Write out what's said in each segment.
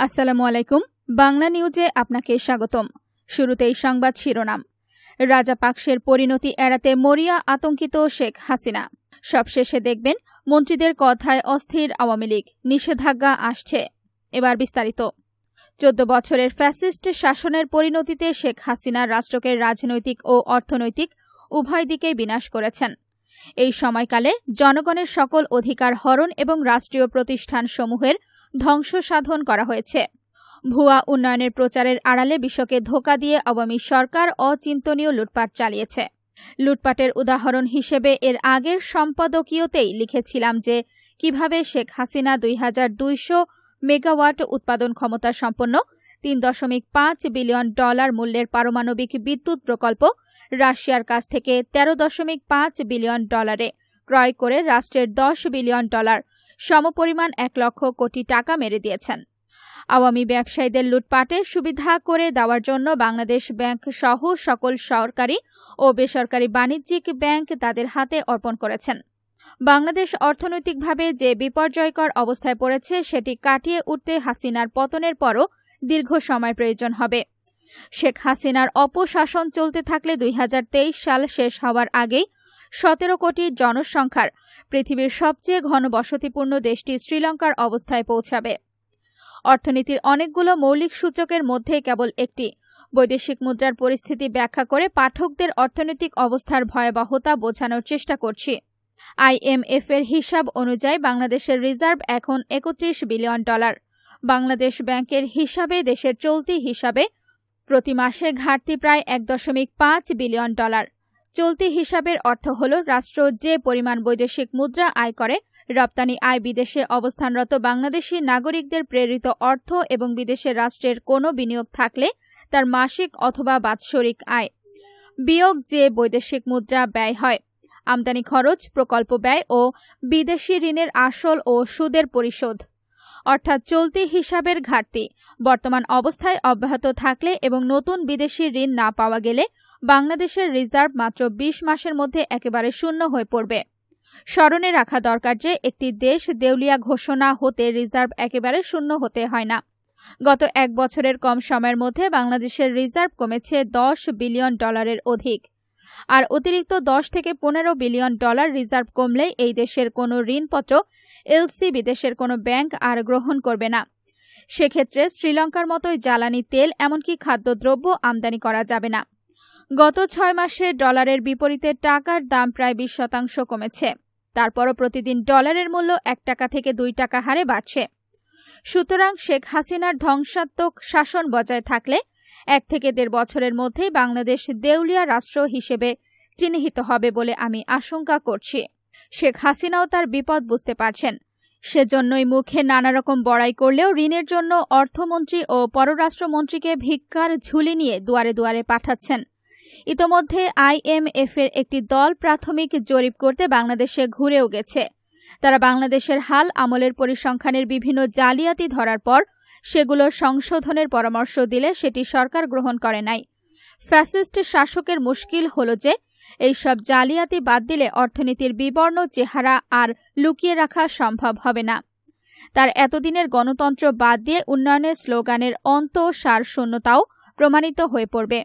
আসসালামু আলাইকুম, বাংলা নিউজে আপনাকে স্বাগতম। শুরুতেই সংবাদ শিরোনাম। রাজা পাকসের পরিণতি এড়াতে মরিয়া আতঙ্কিত শেখ হাসিনা। সবশেষে দেখবেন, মন্ত্রীদের কথায় অস্থির আওয়ামী লীগ, নিষেধাজ্ঞা আসছে। এবার বিস্তারিত। চোদ্দ বছরের ফ্যাসিস্ট শাসনের পরিণতিতে শেখ হাসিনা রাষ্ট্রকে রাজনৈতিক ও অর্থনৈতিক উভয় দিকেই বিনাশ করেছেন। এই সময়কালে জনগণের সকল অধিকার হরণ এবং রাষ্ট্রীয় প্রতিষ্ঠানসমূহের ধ্বংস সাধন করা হয়েছে। ভুয়া উন্নয়নের প্রচারের আড়ালে বিশ্বকে ধোকা দিয়ে আওয়ামী সরকার অচিন্তনীয় লুটপাট চালিয়েছে। লুটপাটের উদাহরণ হিসেবে এর আগের সম্পাদকীয়তেই লিখেছিলাম যে, কীভাবে শেখ হাসিনা দুই হাজার দুইশো মেগাওয়াট উৎপাদন ক্ষমতা সম্পন্ন, তিন দশমিক পাঁচ বিলিয়ন ডলার মূল্যের পারমাণবিক বিদ্যুৎ প্রকল্প রাশিয়ার কাছ থেকে তেরো দশমিক পাঁচ বিলিয়ন ডলারে ক্রয় করে রাষ্ট্রের দশ বিলিয়ন ডলার সমপরিমাণ এক লক্ষ কোটি টাকা মেরে দিয়েছেন। আওয়ামী ব্যবসায়ীদের লুটপাটের সুবিধা করে দেওয়ার জন্য বাংলাদেশ ব্যাংক সহ সকল সরকারি ও বেসরকারি বাণিজ্যিক ব্যাংক তাদের হাতে অর্পণ করেছেন। বাংলাদেশ অর্থনৈতিকভাবে যে বিপর্যয়কর অবস্থায় পড়েছে, সেটি কাটিয়ে উঠতে হাসিনার পতনের পরও দীর্ঘ সময় প্রয়োজন হবে। শেখ হাসিনার অপশাসন চলতে থাকলে দুই হাজার তেইশ সাল শেষ হওয়ার আগেই সতেরো কোটি জনসংখ্যার পৃথিবীর সবচেয়ে ঘনবসতিপূর্ণ দেশটি শ্রীলঙ্কার অবস্থায় পৌঁছাবে। অর্থনীতির অনেকগুলো মৌলিক সূচকের মধ্যে কেবল একটি। বৈদেশিক মুদ্রার পরিস্থিতি ব্যাখ্যা করে পাঠকদের অর্থনৈতিক অবস্থার ভয়াবহতা বোঝানোর চেষ্টা করছি। আইএমএফ এর হিসাব অনুযায়ী বাংলাদেশের রিজার্ভ এখন একত্রিশ বিলিয়ন ডলার। বাংলাদেশ ব্যাংকের হিসাবে দেশের চলতি হিসাবে প্রতি মাসে ঘাটতি প্রায় এক দশমিক পাঁচ বিলিয়ন ডলার। চলতি হিসাবের অর্থ হল, রাষ্ট্র যে পরিমাণ বৈদেশিক মুদ্রা আয় করে, রপ্তানি আয় বিদেশে অবস্থানরত বাংলাদেশি নাগরিকদের প্রেরিত অর্থ এবং বিদেশে রাষ্ট্রের কোনো বিনিয়োগ থাকলে তার মাসিক অথবা বাৎসরিক আয়। বিয়োগ যে বৈদেশিক মুদ্রা ব্যয় হয়, আমদানি খরচ, প্রকল্প ব্যয় ও বিদেশি ঋণের আসল ও সুদের পরিশোধ। অর্থাৎ চলতি হিসাবের ঘাটতি, বর্তমান অবস্থায় অব্যাহত থাকলে এবং নতুন বিদেশি ঋণ না পাওয়া গেলে বাংলাদেশের রিজার্ভ মাত্র ২০ মাসের মধ্যে একেবারে শূন্য হয়ে পড়বে। স্মরণে রাখা দরকার যে, একটি দেশ দেউলিয়া ঘোষণা হতে রিজার্ভ একেবারে শূন্য হতে হয় না। গত এক বছরের কম সময়ের মধ্যে বাংলাদেশের রিজার্ভ কমেছে দশ বিলিয়ন ডলারের অধিক। আর অতিরিক্ত দশ থেকে পনেরো বিলিয়ন ডলার রিজার্ভ কমলে এই দেশের কোনো ঋণপত্র এলসি বিদেশের কোনো ব্যাংক আর গ্রহণ করবে না। সেক্ষেত্রে শ্রীলঙ্কার মতোই জ্বালানি তেল, এমনকি খাদ্যদ্রব্য আমদানি করা যাবে না। গত ছয় মাসে ডলারের বিপরীতে টাকার দাম প্রায় বিশ শতাংশ কমেছে। তারপরও প্রতিদিন ডলারের মূল্য এক টাকা থেকে দুই টাকা হারে বাড়ছে। সুতরাং শেখ হাসিনার ধ্বংসাত্মক শাসন বজায় থাকলে এক থেকে দেড় বছরের মধ্যেই বাংলাদেশ দেউলিয়া রাষ্ট্র হিসেবে চিহ্নিত হবে বলে আমি আশঙ্কা করছি। শেখ হাসিনাও তার বিপদ বুঝতে পারছেন। সেজন্যই মুখে নানা রকম বড়াই করলেও ঋণের জন্য অর্থমন্ত্রী ও পররাষ্ট্রমন্ত্রীকে ভিক্ষার ঝুলি নিয়ে দুয়ারে দুয়ারে পাঠাচ্ছেন। ইতোমধ্যে আইএমএফ এর একটি দল প্রাথমিক জরিপ করতে বাংলাদেশে ঘুরেও গেছে। তারা বাংলাদেশের হাল আমলের পরিসংখ্যানের বিভিন্ন জালিয়াতি ধরার পর সেগুলো সংশোধনের পরামর্শ দিলে সেটি সরকার গ্রহণ করে নাই। ফ্যাসিস্ট শাসকের মুশকিল হল যে, এইসব জালিয়াতি বাদ দিলে অর্থনীতির বিবর্ণ চেহারা আর লুকিয়ে রাখা সম্ভব হবে না। তার এতদিনের গণতন্ত্র বাদ দিয়ে উন্নয়নের স্লোগানের অন্ত সার শূন্যতাও প্রমাণিত হয়ে পড়বে।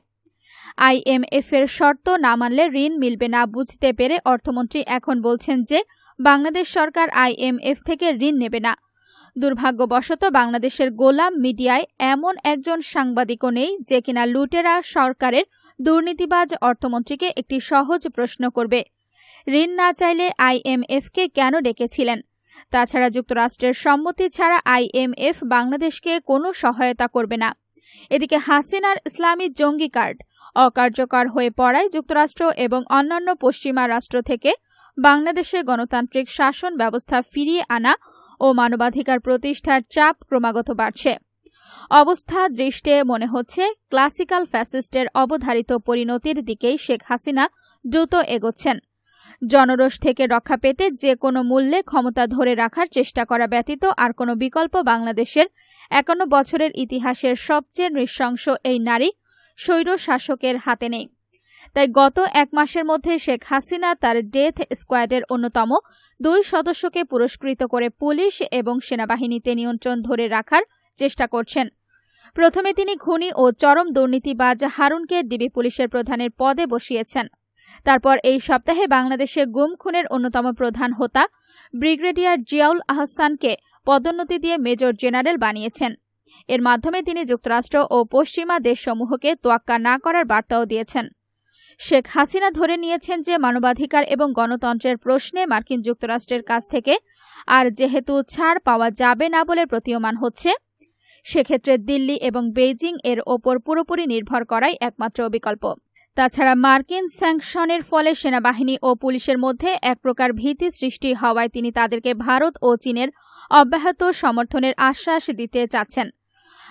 আইএমএফ এর শর্ত না মানলে ঋণ মিলবে না বুঝতে পেরে অর্থমন্ত্রী এখন বলছেন যে বাংলাদেশ সরকার আইএমএফ থেকে ঋণ নেবে না। দুর্ভাগ্যবশত বাংলাদেশের গোলাম মিডিয়ায় এমন একজন সাংবাদিকও নেই যে কিনা লুটেরা সরকারের দুর্নীতিবাজ অর্থমন্ত্রীকে একটি সহজ প্রশ্ন করবে। ঋণ না চাইলে আইএমএফকে কেন ডেকেছিলেন? তাছাড়া যুক্তরাষ্ট্রের সম্মতি ছাড়া আইএমএফ বাংলাদেশকে কোনো সহায়তা করবে না। এদিকে হাসিনার ইসলামী জঙ্গি কার্ড অকার্যকর হয়ে পড়ায় যুক্তরাষ্ট্র এবং অন্যান্য পশ্চিমা রাষ্ট্র থেকে বাংলাদেশে গণতান্ত্রিক শাসন ব্যবস্থা ফিরিয়ে আনা ও মানবাধিকার প্রতিষ্ঠার চাপ ক্রমাগত বাড়ছে। অবস্থা দৃষ্টে মনে হচ্ছে ক্লাসিক্যাল ফ্যাসিস্টের অবধারিত পরিণতির দিকেই শেখ হাসিনা দ্রুত এগোচ্ছেন। জনরোষ থেকে রক্ষা পেতে যে কোনো মূল্যে ক্ষমতা ধরে রাখার চেষ্টা করা ব্যতীত আর কোনো বিকল্প বাংলাদেশের একান্ন বছরের ইতিহাসের সবচেয়ে নৃশংস এই নারী স্বৈর শাসকের হাতে নেই। তাই গত এক মাসের মধ্যে শেখ হাসিনা তার ডেথ স্কোয়াডের অন্যতম দুই সদস্যকে পুরস্কৃত করে পুলিশ এবং সেনাবাহিনীতে নিয়ন্ত্রণ ধরে রাখার চেষ্টা করছেন। প্রথমে তিনি খুনি ও চরম দুর্নীতিবাজ হারুনকে ডিবি পুলিশের প্রধানের পদে বসিয়েছেন। তারপর এই সপ্তাহে বাংলাদেশে গুম, খুনের অন্যতম প্রধান হোতা ব্রিগেডিয়ার জিয়াউল আহসানকে পদোন্নতি দিয়ে মেজর জেনারেল বানিয়েছেন। এর মাধ্যমে তিনি যুক্তরাষ্ট্র ও পশ্চিমা দেশসমূহকে তোয়াক্কা না করার বার্তাও দিয়েছেন। শেখ হাসিনা ধরে নিয়েছেন যে মানবাধিকার এবং গণতন্ত্রের প্রশ্নে মার্কিন যুক্তরাষ্ট্রের কাছ থেকে আর যেহেতু ছাড় পাওয়া যাবে না বলে প্রতীয়মান হচ্ছে, সেক্ষেত্রে দিল্লি এবং বেইজিং এর ওপর পুরোপুরি নির্ভর করাই একমাত্র বিকল্প। তাছাড়া মার্কিন স্যাংশনের ফলে সেনাবাহিনী ও পুলিশের মধ্যে এক প্রকার ভীতি সৃষ্টি হওয়ায় তিনি তাদেরকে ভারত ও চীনের অব্যাহত সমর্থনের আশ্বাস দিতে চাচ্ছেন।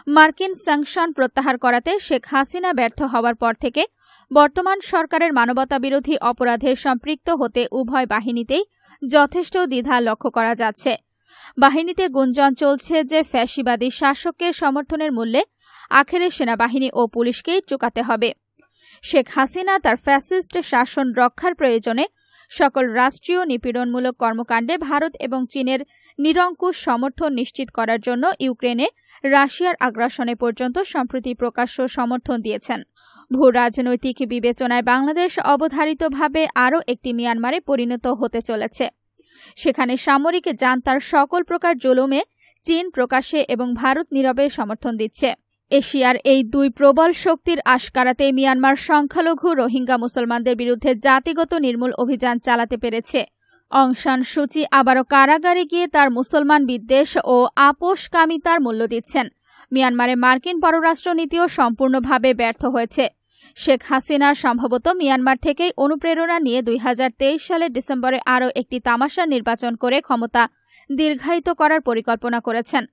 মার্কিন স্যাংশন প্রত্যাহার করাতে শেখ হাসিনা ব্যর্থ হওয়ার পর থেকে বর্তমান সরকারের মানবতাবিরোধী অপরাধে সম্পৃক্ত হতে উভয় বাহিনীতেই যথেষ্ট দ্বিধা লক্ষ্য করা যাচ্ছে। বাহিনীতে গুঞ্জন চলছে যে ফ্যাসিবাদী শাসককে সমর্থনের মূল্যে আখেরে সেনাবাহিনী ও পুলিশকেই চুকাতে হবে। শেখ হাসিনা তার ফ্যাসিস্ট শাসন রক্ষার প্রয়োজনে সকল রাষ্ট্রীয় নিপীড়নমূলক কর্মকাণ্ডে ভারত এবং চীনের নিরঙ্কুশ সমর্থন নিশ্চিত করার জন্য ইউক্রেনে রাশিয়ার আগ্রাসনে পর্যন্ত সম্প্রতি প্রকাশ্য সমর্থন দিয়েছেন। ভূ রাজনৈতিক বিবেচনায় বাংলাদেশ অবধারিতভাবে আরও একটি মিয়ানমারে পরিণত হতে চলেছে। সেখানে সামরিক জান্তার সকল প্রকার জুলুমে চীন প্রকাশ্যে এবং ভারত নীরবে সমর্থন দিচ্ছে। এশিয়ার এই দুই প্রবল শক্তির আশকারাতে মিয়ানমার সংখ্যালঘু রোহিঙ্গা মুসলমানদের বিরুদ্ধে জাতিগত নির্মূল অভিযান চালাতে পেরেছে। অংশান সূচি আবারও কারাগারে গিয়ে তার মুসলমান বিদ্বেষ ও আপোষকামিতার মূল্য দিচ্ছেন। মিয়ানমারে মার্কিন পররাষ্ট্রনীতিও সম্পূর্ণভাবে ব্যর্থ হয়েছে। শেখ হাসিনা সম্ভবত মিয়ানমার থেকেই অনুপ্রেরণা নিয়ে দুই হাজার তেইশ সালের ডিসেম্বরে আরও একটি তামাশা নির্বাচন করে ক্ষমতা দীর্ঘায়িত করার পরিকল্পনা করেছেন।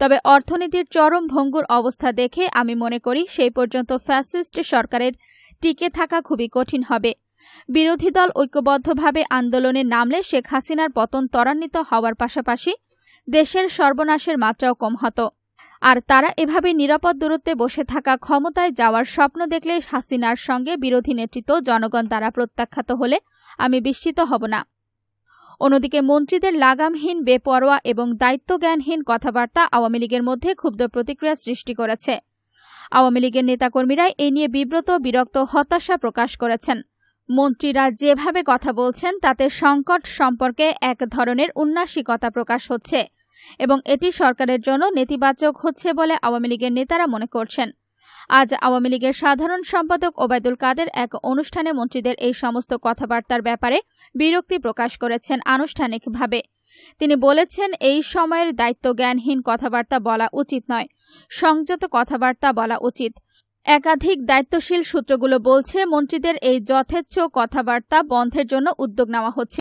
তবে অর্থনীতির চরম ভঙ্গুর অবস্থা দেখে আমি মনে করি সেই পর্যন্ত ফ্যাসিস্ট সরকারের টিকে থাকা খুবই কঠিন হবে। বিরোধী দল ঐক্যবদ্ধভাবে আন্দোলনে নামলে শেখ হাসিনার পতন ত্বরান্বিত হওয়ার পাশাপাশি দেশের সর্বনাশের মাত্রাও কম হতো। আর তারা এভাবে নিরাপদ দূরত্বে বসে থাকা ক্ষমতায় যাওয়ার স্বপ্ন দেখলে হাসিনার সঙ্গে বিরোধী নেতৃত্ব জনগণ দ্বারা প্রত্যাখ্যাত হলে আমি বিস্মিত হব না। অন্যদিকে মন্ত্রীদের লাগামহীন বেপরোয়া এবং দায়িত্বজ্ঞানহীন কথাবার্তা আওয়ামী লীগের মধ্যে ক্ষুব্ধ প্রতিক্রিয়া সৃষ্টি করেছে। আওয়ামী লীগের নেতাকর্মীরা এ নিয়ে বিব্রত, বিরক্ত, হতাশা প্রকাশ করেছেন। মন্ত্রীরা যেভাবে কথা বলছেন, তাতে সংকট সম্পর্কে এক ধরনের উন্নাসিকতা প্রকাশ হচ্ছে এবং এটি সরকারের জন্য নেতিবাচক হচ্ছে বলে আওয়ামী লীগের নেতারা মনে করছেন। আজ আওয়ামী লীগের সাধারণ সম্পাদক ওবায়দুল কাদের এক অনুষ্ঠানে মন্ত্রীদের এই সমস্ত কথাবার্তার ব্যাপারে বিরক্তি প্রকাশ করেছেন আনুষ্ঠানিকভাবে। তিনি বলেছেন, এই সময়ের দায়িত্বজ্ঞানহীন কথাবার্তা বলা উচিত নয়, সংযত কথাবার্তা বলা উচিত। একাধিক দায়িত্বশীল সূত্রগুলো বলছে মন্ত্রীদের এই যথেচ্ছ কথাবার্তা বন্ধের জন্য উদ্যোগ নেওয়া হচ্ছে।